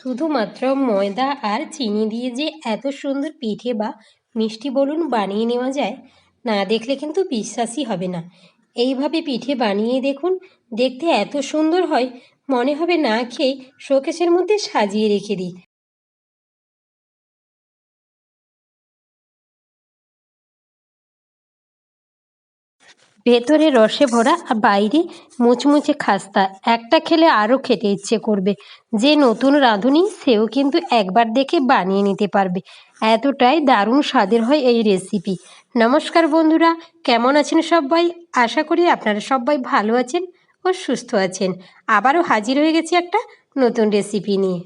শুধুমাত্র ময়দা আর চিনি দিয়ে যে এত সুন্দর পিঠে বা মিষ্টি বলুন বানিয়ে নেওয়া যায়, না দেখলে কিন্তু বিশ্বাসই হবে না। এইভাবে পিঠে বানিয়ে দেখুন, দেখতে এত সুন্দর হয়, মনে হবে না খেয়ে শোকেসের মধ্যে সাজিয়ে রেখে দিই। ভেতরে রসে ভরা, আর বাইরে মুচমুচে খাস্তা। একটা খেলে আরও খেতে ইচ্ছে করবে। যে নতুন রাঁধুনি, সেও কিন্তু একবার দেখে বানিয়ে নিতে পারবে। এতটাই দারুণ স্বাদের হয় এই রেসিপি নমস্কার বন্ধুরা, কেমন আছেন সবাই? আশা করি আপনারা সবাই ভালো আছেন ও সুস্থ আছেন। আবারও হাজির হয়ে গেছি একটা নতুন রেসিপি নিয়ে।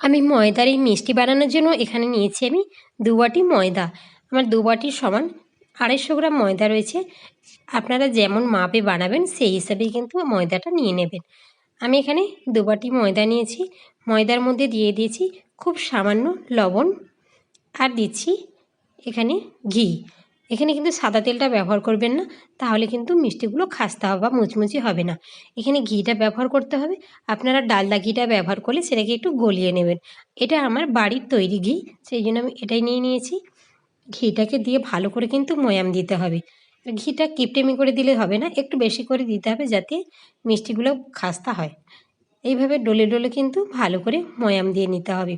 আমি ময়দার এই মিষ্টি বানানোর জন্য এখানে নিয়েছি আমি দু বাটি ময়দা। আমার দু বাটির সমান আড়াইশো গ্রাম ময়দা রয়েছে। আপনারা যেমন মাপে বানাবেন, সেই হিসাবেই কিন্তু ময়দাটা নিয়ে নেবেন। আমি এখানে দু বাটি ময়দা নিয়েছি। ময়দার মধ্যে দিয়ে দিয়েছি খুব সামান্য লবণ আর দিচ্ছি এখানে ঘি। এখানে কিন্তু সাদা তেলটা ব্যবহার করবেন না, তাহলে কিন্তু মিষ্টিগুলো খাস্তা হবে বা মুচমুচি হবে না। এখানে ঘিটা ব্যবহার করতে হবে। আপনারা ডালদা ঘিটা ব্যবহার করলে সেটাকে একটু গলিয়ে নেবেন। এটা আমার বাড়ির তৈরি ঘি, সেই জন্য আমি এটাই নিয়ে নিয়েছি। ঘিটাকে দিয়ে ভালো করে কিন্তু ময়াম দিতে হবে। ঘিটা কিপটেমি করে দিলে হবে না, একটু বেশি করে দিতে হবে যাতে মিষ্টিগুলো খাস্তা হয়। এইভাবে ডলে ডলে কিন্তু ভালো করে ময়াম দিয়ে নিতে হবে।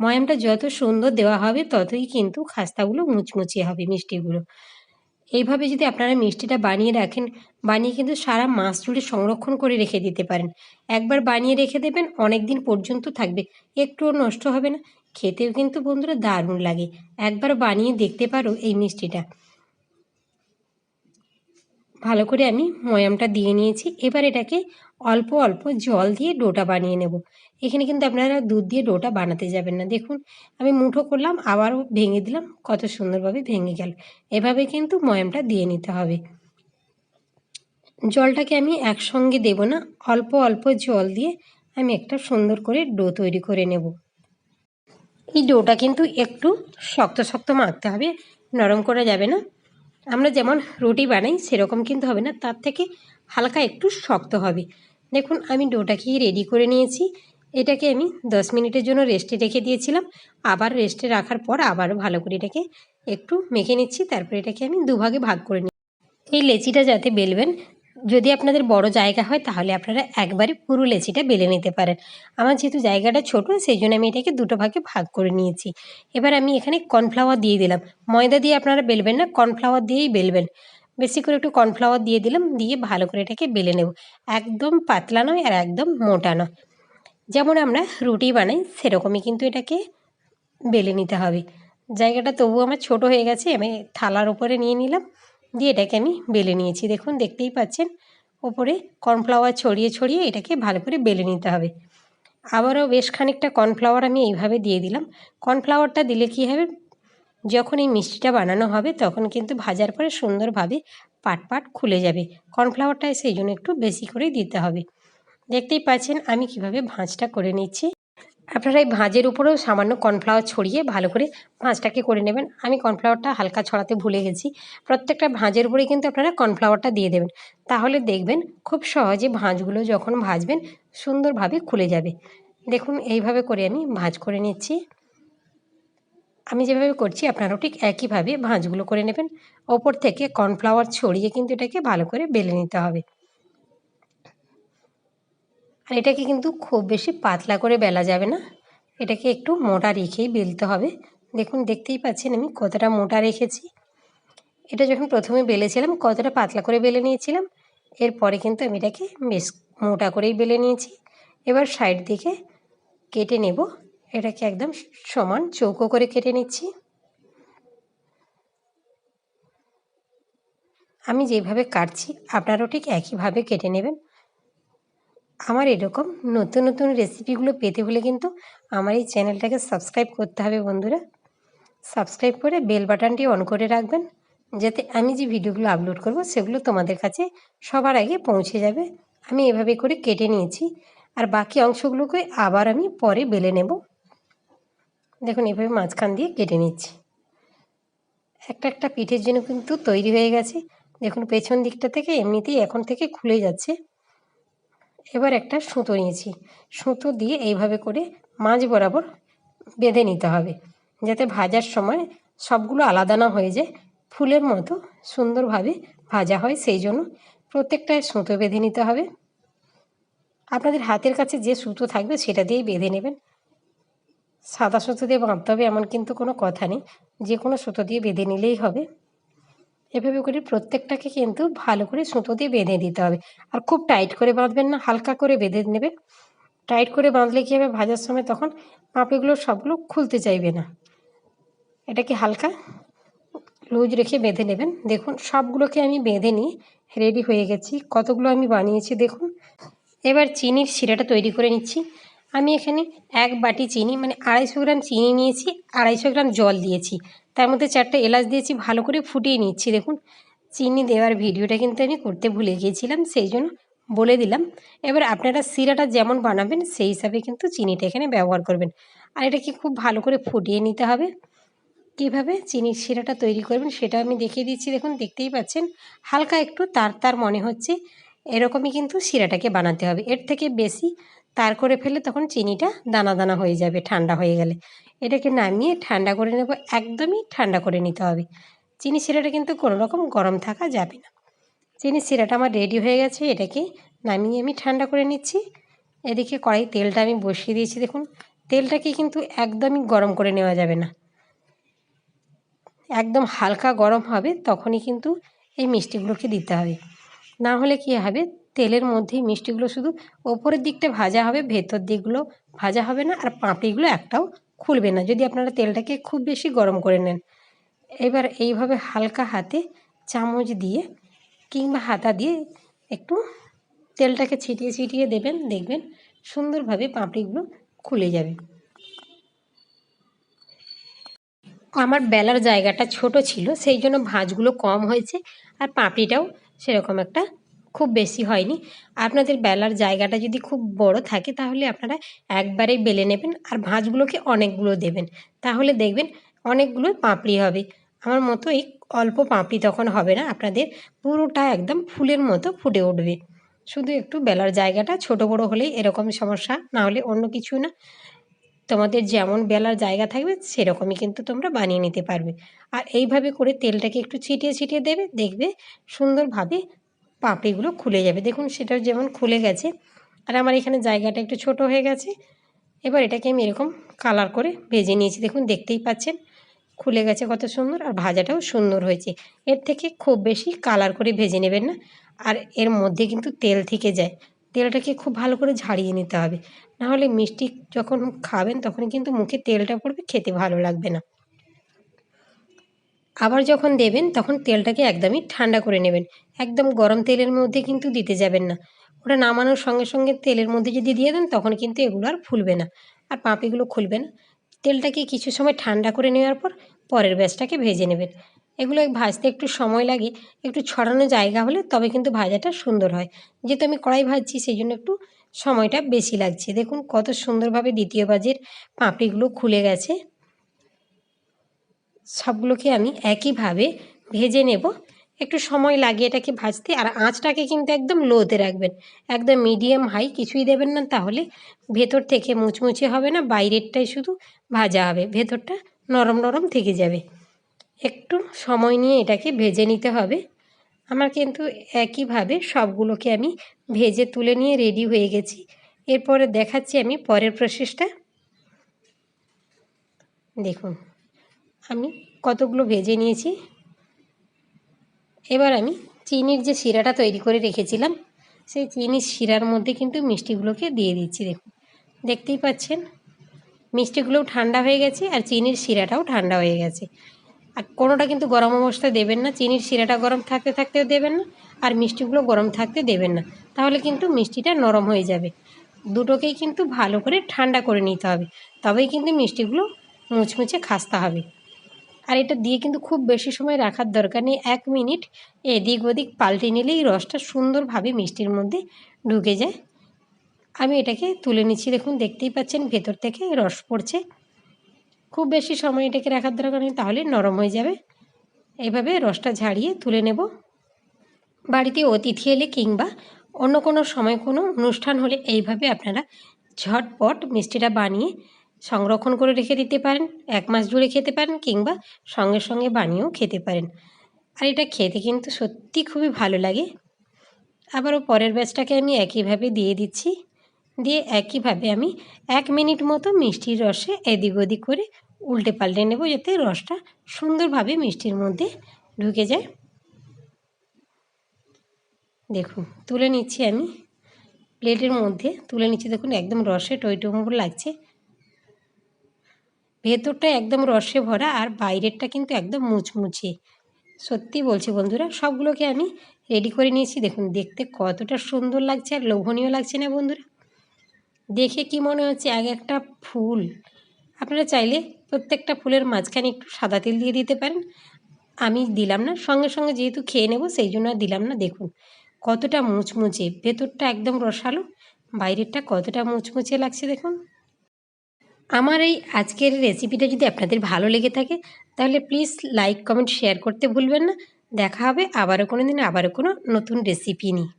ময়ামটা যত সুন্দর দেওয়া হবে ততই কিন্তু খাস্তাগুলো মুচমুচে হবে মিষ্টিগুলো। এইভাবে যদি আপনারা মিষ্টিটা বানিয়ে রাখেন, বানিয়ে কিন্তু সারা মাস জুড়ে সংরক্ষণ করে রেখে দিতে পারেন। একবার বানিয়ে রেখে দেবেন অনেক দিন পর্যন্ত থাকবে। একটুও নষ্ট হবে না। খেতেও কিন্তু বন্ধুরা দারুণ লাগে। একবার বানিয়ে দেখতে পারো এই মিষ্টিটা। ভালো করে আমি ময়ামটা দিয়ে নিয়েছি। এবার এটাকে অল্প অল্প জল দিয়ে ডোটা বানিয়ে নেব। এখানে কিন্তু আপনারা দুধ দিয়ে ডোটা বানাতে যাবেন না। দেখুন, আমি মুঠো করলাম, আবারও ভেঙে দিলাম, কত সুন্দরভাবে ভেঙে গেল। এভাবে কিন্তু ময়ামটা দিয়ে নিতে হবে। জলটাকে আমি একসঙ্গে দেব না, অল্প অল্প জল দিয়ে আমি একটা সুন্দর করে ডো তৈরি করে নেব। এই ডোটা কিন্তু একটু শক্ত শক্ত মাখতে হবে, নরম করা যাবে না। আমরা যেমন রুটি বানাই, সেরকম কিন্তু হবে না। তার থেকে হালকা একটু শক্ত হবে। দেখুন, আমি ডোটাকে রেডি করে নিয়েছি। এটাকে আমি দশ মিনিটের জন্য রেস্টে রেখে দিয়েছিলাম। আবার রেস্টে রাখার পর আবারও ভালো করে এটাকে একটু মেখে নিচ্ছি। তারপরে এটাকে আমি দুভাগে ভাগ করে নিই এই লেচিটা যাতে বেলবেন যদি আপনাদের বড় জায়গা হয়, তাহলে আপনারা একবারে পুরো লেচিটা বেলে নিতে পারেন। আমার যেহেতু জায়গাটা ছোট সেই জন্য আমি এটাকে দুটো ভাগে ভাগ করে নিয়েছি। এবার আমি এখানে কর্নফ্লাওয়ার দিয়ে দিলাম। ময়দা দিয়ে আপনারা বেলবেন না, কর্নফ্লাওয়ার দিয়েই বেলবেন। বেশি করে একটু কর্নফ্লাওয়ার দিয়ে দিলাম, দিয়ে ভালো করে এটাকে বেলে নেব। একদম পাতলা নয় আর একদম মোটা নয়। যেমন আমরা রুটি বানাই, সেরকমই কিন্তু এটাকে বেলে নিতে হবে। জায়গাটা তবু আমার ছোট হয়ে গেছে, আমি থালার উপরে নিয়ে নিলাম। দিয়ে এটাকে আমি বেলে নিয়েছি। দেখুন, দেখতেই পাচ্ছেন? ওপরে কর্নফ্লাওয়ার ছড়িয়ে ছড়িয়ে এটাকে ভালো করে বেলে নিতে হবে। আবারও বেশ খানিকটা কর্নফ্লাওয়ার আমি এইভাবে দিয়ে দিলাম। কর্নফ্লাওয়ারটা দিলে কী হবে? যখন এই মিষ্টিটা বানানো হবে, তখন কিন্তু ভাজার পরে সুন্দরভাবে পাট পাট খুলে যাবে। কর্নফ্লাওয়ারটা সেই জন্য একটু বেশি করেই দিতে হবে। দেখতেই পাচ্ছেন, আমি কীভাবে ভাঁজটা করে নিচ্ছি। আপনারা এই ভাঁজের উপরেও সামান্য কর্নফ্লাওয়ার ছড়িয়ে ভালো করে ভাঁজটাকে করে নেবেন। আমি কর্নফ্লাওয়ারটা হালকা ছড়াতে ভুলে গেছি। প্রত্যেকটা ভাঁজের উপরেই কিন্তু আপনারা কর্নফ্লাওয়ারটা দিয়ে দেবেন। তাহলে দেখবেন খুব সহজে ভাঁজগুলো যখন ভাজবেন সুন্দরভাবে খুলে যাবে। দেখুন, এইভাবে করে আমি ভাঁজ করে নিচ্ছি। আমি যেভাবে করছি, আপনারাও ঠিক একইভাবে ভাঁজগুলো করে নেবেন। ওপর থেকে কর্নফ্লাওয়ার ছড়িয়ে কিন্তু এটাকে ভালো করে বেলে নিতে হবে। আর এটাকে কিন্তু খুব বেশি পাতলা করে বেলা যাবে না। এটাকে একটু মোটা রেখেই বেলতে হবে। দেখুন, দেখতেই পাচ্ছেন আমি কতটা মোটা রেখেছি। এটা যখন প্রথমে বেলেছিলাম, কতটা পাতলা করে বেলে নিয়েছিলাম, এরপরে কিন্তু আমি এটাকে বেশ মোটা করেই বেলে নিয়েছি। এবার সাইড দিকে কেটে নেব। এটাকে একদম সমান চৌকো করে কেটে নিচ্ছি। আমি যেভাবে কাটছি, আপনারাও ঠিক একইভাবে কেটে নেবেন। আমার এরকম নতুন নতুন রেসিপিগুলো পেতে হলে কিন্তু আমার এই চ্যানেলটাকে সাবস্ক্রাইব করতে হবে বন্ধুরা। সাবস্ক্রাইব করে বেল বাটনটি অন করে রাখবেন, যাতে আমি যে ভিডিওগুলো আপলোড করব সেগুলো তোমাদের কাছে সবার আগে পৌঁছে যাবে। আমি এভাবে করে কেটে নিয়েছি, আর বাকি অংশগুলোকে আবার আমি পরে বেলে নেব। দেখুন, এভাবে মাঝখান দিয়ে কেটে নিচ্ছি। একটা একটা পিঠের জন্য কিন্তু তৈরি হয়ে গেছে। দেখুন, পেছন দিকটা থেকে এমনিতেই এখন থেকে খুলে যাচ্ছে। এবার একটা সুতো নিয়েছি। সুতো দিয়ে এইভাবে করে মাঝ বরাবর বেঁধে নিতে হবে। যাতে ভাজার সময় সবগুলো আলাদা না হয়ে যায়। ফুলের মতো সুন্দরভাবে ভাজা হয় সেই জন্য প্রত্যেকটায় সুতো বেঁধে নিতে হবে। আপনাদের হাতের কাছে যে সুতো থাকবে সেটা দিয়েই বেঁধে নেবেন। সাদা সুতো দিয়ে বাঁধতে হবে এমন কিন্তু কোনো কথা নেই। যে কোনো সুতো দিয়ে বেঁধে নিলেই হবে। এভাবে করে প্রত্যেকটাকে কিন্তু ভালো করে সুতো দিয়ে বেঁধে দিতে হবে। আর খুব টাইট করে বাঁধবেন না, হালকা করে বেঁধে নেবেন। টাইট করে বাঁধলে কী হবে? ভাজার সময় তখন পাঁপড়িগুলো সবগুলো খুলতে চাইবে না। এটাকে হালকা লুজ রেখে বেঁধে নেবেন। দেখুন, সবগুলোকে আমি বেঁধে নিয়ে রেডি হয়ে গেছি। কতগুলো আমি বানিয়েছি দেখুন। এবার চিনির শিরাটা তৈরি করে নিচ্ছি। আমি এখানে এক বাটি চিনি মানে আড়াইশো গ্রাম চিনি নিয়েছি, আড়াইশো গ্রাম জল দিয়েছি। তার মধ্যে চারটে এলাচ দিয়েছি, ভালো করে ফুটিয়ে নিচ্ছি। দেখুন, চিনি দেওয়ার ভিডিওটা কিন্তু আমি করতে ভুলে গিয়েছিলাম, সেই জন্য বলে দিলাম। এবার আপনারা শিরাটা যেমন বানাবেন, সেই হিসাবে কিন্তু চিনিটা এখানে ব্যবহার করবেন। আর এটাকে খুব ভালো করে ফুটিয়ে নিতে হবে। কীভাবে চিনির শিরাটা তৈরি করবেন সেটা আমি দেখিয়ে দিচ্ছি। দেখুন, দেখতেই পাচ্ছেন, হালকা একটু তার তার মনে হচ্ছে। এরকমই কিন্তু শিরাটাকে বানাতে হবে। এর থেকে বেশি তার করে ফেলে তখন চিনিটা দানা দানা হয়ে যাবে, ঠান্ডা হয়ে গেলে। এটাকে নামিয়ে ঠান্ডা করে নেব, একদমই ঠান্ডা করে নিতে হবে। চিনি শিরাটা কিন্তু কোনো রকম গরম থাকা যাবে না। চিনি শিরাটা আমার রেডি হয়ে গেছে, এটাকে নামিয়ে আমি ঠান্ডা করে নিচ্ছি। এদিকে কড়াই তেলটা আমি বসিয়ে দিয়েছি, দেখুন। তেলটাকে কিন্তু একদমই গরম করে নেওয়া যাবে না। একদম হালকা গরম হবে, তখনই কিন্তু এই মিষ্টিগুলোকে দিতে হবে। না হলে কী হবে, তেলের মধ্যেই মিষ্টিগুলো শুধু ওপরের দিকটা ভাজা হবে, ভেতর দিকগুলো ভাজা হবে না, আর পাঁপড়িগুলো একটাও খুলবে না। যদি আপনারা তেলটাকে খুব বেশি গরম করে নেন, এবার এইভাবে হালকা হাতে চামচ দিয়ে কিংবা হাতা দিয়ে একটু তেলটাকে ছিটিয়ে ছিটিয়ে দেবেন, দেখবেন সুন্দরভাবে পাঁপড়িগুলো খুলে যাবে। আমার বেলার জায়গাটা ছোট ছিল, সেই জন্য ভাঁজগুলো কম হয়েছে আর পাঁপড়িটাও সেরকম একটা খুব বেশি হয়নি। আপনাদের বেলার জায়গাটা যদি খুব বড় থাকে তাহলে আপনারা একবারেই বেলে নেবেন আর ভাঁজগুলোকে অনেকগুলো দেবেন। তাহলে দেখবেন অনেকগুলো পাঁপড়ি হবে। আমার মতো এই অল্প পাঁপড়ি তখন হবে না, আপনাদের পুরোটা একদম ফুলের মতো ফুটে উঠবে। শুধু একটু বেলার জায়গাটা, ছোট বড় হলেই এরকম সমস্যা, না হলে অন্য কিছু না। তোমাদের যেমন বেলার জায়গা থাকবে, সেরকমই কিন্তু তোমরা বানিয়ে নিতে পারবে। আর এইভাবে করে তেলটাকে একটু ছিটিয়ে ছিটিয়ে দেবে, দেখবে সুন্দরভাবে পাপড়িগুলো খুলে যাবে। দেখুন, সেটা যেমন খুলে গেছে, আর আমার এখানে জায়গাটা একটু ছোট হয়ে গেছে। এবার এটাকে আমি এরকম কালার করে ভেজে নিয়েছি। দেখুন, দেখতেই পাচ্ছেন, খুলে গেছে কত সুন্দর, আর ভাজাটাও সুন্দর হয়েছে। এর থেকে খুব বেশি কালার করে ভেজে নেবেন না, আর এর মধ্যে কিন্তু তেল থেকে যায়। তেলটাকে খুব ভালো করে ঝাড়িয়ে নিতে হবে। নাহলে মিষ্টি যখন খাবেন, তখন কিন্তু মুখে তেলটা পড়বে, খেতে ভালো লাগবে না। আবার যখন দেবেন, তখন তেলটাকে একদমই ঠান্ডা করে নেবেন। একদম গরম তেলের মধ্যে কিন্তু দিতে যাবেন না। ওটা নামানোর সঙ্গে সঙ্গে তেলের মধ্যে যদি দিয়ে দেন, তখন কিন্তু এগুলো আর ফুলবে না। আর পাঁপিগুলো খুলবে না। তেলটাকে কিছু সময় ঠান্ডা করে নেওয়ার পর পরের ব্যাচটাকে ভেজে নেবেন। এগুলো ভাজতে একটু সময় লাগে, একটু ছড়ানো জায়গা হলে তবে কিন্তু ভাজাটা সুন্দর হয়। যেহেতু আমি কড়াই ভাজছি সেই জন্য একটু সময়টা বেশি লাগছে। দেখুন কত সুন্দরভাবে দ্বিতীয় বাজের পাঁপড়িগুলো খুলে গেছে। সবগুলোকে আমি একইভাবে ভেজে নেব। একটু সময় লাগে এটাকে ভাজতে, আর আঁচটাকে কিন্তু একদম লোতে রাখবেন। একদম মিডিয়াম হাই, কিছুই দেবেন না, তাহলে ভেতর থেকে মুচমুচে হবে না, বাইরেরটাই শুধু ভাজা হবে। ভেতরটা নরম নরম থেকে যাবে। একটু সময় নিয়ে এটাকে ভেজে নিতে হবে। আমার কিন্তু একইভাবে সবগুলোকে আমি ভেজে তুলে নিয়ে রেডি হয়ে গেছি। এরপরে দেখাচ্ছি আমি পরের প্রসেসটা। দেখুন। আমি কতগুলো ভেজে নিয়েছি। এবার আমি চিনির যে শিরাটা তৈরি করে রেখেছিলাম, সেই চিনির শিরার মধ্যে কিন্তু মিষ্টিগুলোকে দিয়ে দিচ্ছি, দেখুন। দেখতেই পাচ্ছেন, মিষ্টিগুলোও ঠান্ডা হয়ে গেছে আর চিনির শিরাটাও ঠান্ডা হয়ে গেছে। আর কোনোটা কিন্তু গরম অবস্থায় দেবেন না, চিনির শিরাটা গরম থাকতে থাকতেও দেবেন না আর মিষ্টিগুলো গরম থাকতে দেবেন না। তাহলে কিন্তু মিষ্টিটা নরম হয়ে যাবে। দুটোকেই কিন্তু ভালো করে ঠান্ডা করে নিতে হবে, তবেই কিন্তু মিষ্টিগুলো মুচমুচে খাস্তা হবে। আর এটা দিয়ে কিন্তু খুব বেশি সময় রাখার দরকার নেই। এক মিনিট এদিক ওদিক পাল্টে নিলেই রসটা সুন্দরভাবে মিষ্টির মধ্যে ঢুকে যায়। আমি এটাকে তুলে নিচ্ছি। দেখুন, দেখতেই পাচ্ছেন, ভেতর থেকে রস পড়ছে। খুব বেশি সময় এটাকে রাখার দরকার নেই, তাহলে নরম হয়ে যাবে। এইভাবে রসটা ঝাড়িয়ে তুলে নেব। বাড়িতে অতিথি এলে কিংবা অন্য কোনো সময় কোনো অনুষ্ঠান হলে এইভাবে আপনারা ঝটপট মিষ্টিটা বানিয়ে সংরক্ষণ করে রেখে দিতে পারেন, এক মাস জুড়ে খেতে পারেন কিংবা সঙ্গে সঙ্গে বানিয়েও খেতে পারেন। আর এটা খেতে কিন্তু সত্যি খুবই ভালো লাগে। আবারও পরের ব্যাচটাকে আমি একইভাবে দিয়ে দিচ্ছি। দিয়ে একইভাবে আমি এক মিনিট মতো মিষ্টির রসে এদিক ওদিক করে উল্টে পাল্টে নেব যাতে রসটা সুন্দরভাবে মিষ্টির মধ্যে ঢুকে যায়। দেখুন, তুলে নিচ্ছি আমি। প্লেটের মধ্যে তুলে নিচ্ছি। দেখুন, একদম রসে টইটুম্বুর লাগছে। ভেতরটা একদম রসে ভরা আর বাইরেরটা কিন্তু একদম মুচমুচে। সত্যি বলছি বন্ধুরা, সবগুলোকে আমি রেডি করে নিয়েছি। দেখুন, দেখতে কতটা সুন্দর লাগছে আর লোভনীয় লাগছে না বন্ধুরা? দেখে কি মনে হচ্ছে? এক একটা ফুল। আপনারা চাইলে প্রত্যেকটা ফুলের মাঝখানে একটু সাদা তেল দিয়ে দিতে পারেন। আমি দিলাম না, সঙ্গে সঙ্গে যেহেতু খেয়ে নেব, সেই জন্য আর দিলাম না। দেখুন, কতটা মুচমুচে। ভেতরটা একদম রসালো, বাইরেরটা কতটা মুচমুচে লাগছে দেখুন। আমার এই আজকের রেসিপিটা যদি আপনাদের ভালো লেগে থাকে, তাহলে প্লিজ লাইক কমেন্ট শেয়ার করতে ভুলবেন না। দেখা হবে আবারও কোনো দিন, আবারও কোনো নতুন রেসিপি নিয়ে।